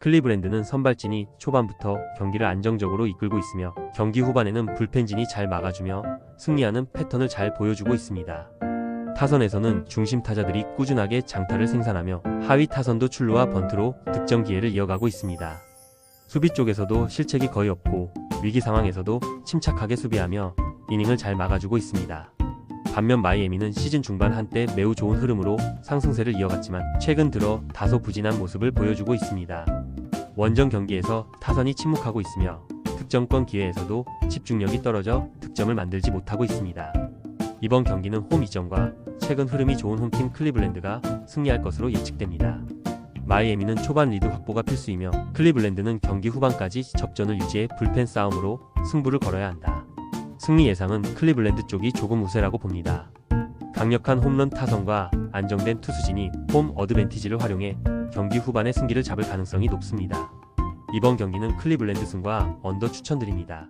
클리브랜드는 선발진이 초반부터 경기를 안정적으로 이끌고 있으며 경기 후반에는 불펜진이 잘 막아주며 승리하는 패턴을 잘 보여주고 있습니다. 타선에서는 중심 타자들이 꾸준하게 장타를 생산하며 하위 타선도 출루와 번트로 득점 기회를 이어가고 있습니다. 수비 쪽에서도 실책이 거의 없고 위기 상황에서도 침착하게 수비하며 이닝을 잘 막아주고 있습니다. 반면 마이애미는 시즌 중반 한때 매우 좋은 흐름으로 상승세를 이어갔지만 최근 들어 다소 부진한 모습을 보여주고 있습니다. 원정 경기에서 타선이 침묵하고 있으며 득점권 기회에서도 집중력이 떨어져 득점을 만들지 못하고 있습니다. 이번 경기는 홈 이점과 최근 흐름이 좋은 홈팀 클리블랜드가 승리할 것으로 예측됩니다. 마이애미는 초반 리드 확보가 필수이며 클리블랜드는 경기 후반까지 접전을 유지해 불펜 싸움으로 승부를 걸어야 한다. 승리 예상은 클리블랜드 쪽이 조금 우세라고 봅니다. 강력한 홈런 타선과 안정된 투수진이 홈 어드밴티지를 활용해 경기 후반에 승기를 잡을 가능성이 높습니다. 이번 경기는 클리블랜드 승과 언더 추천드립니다.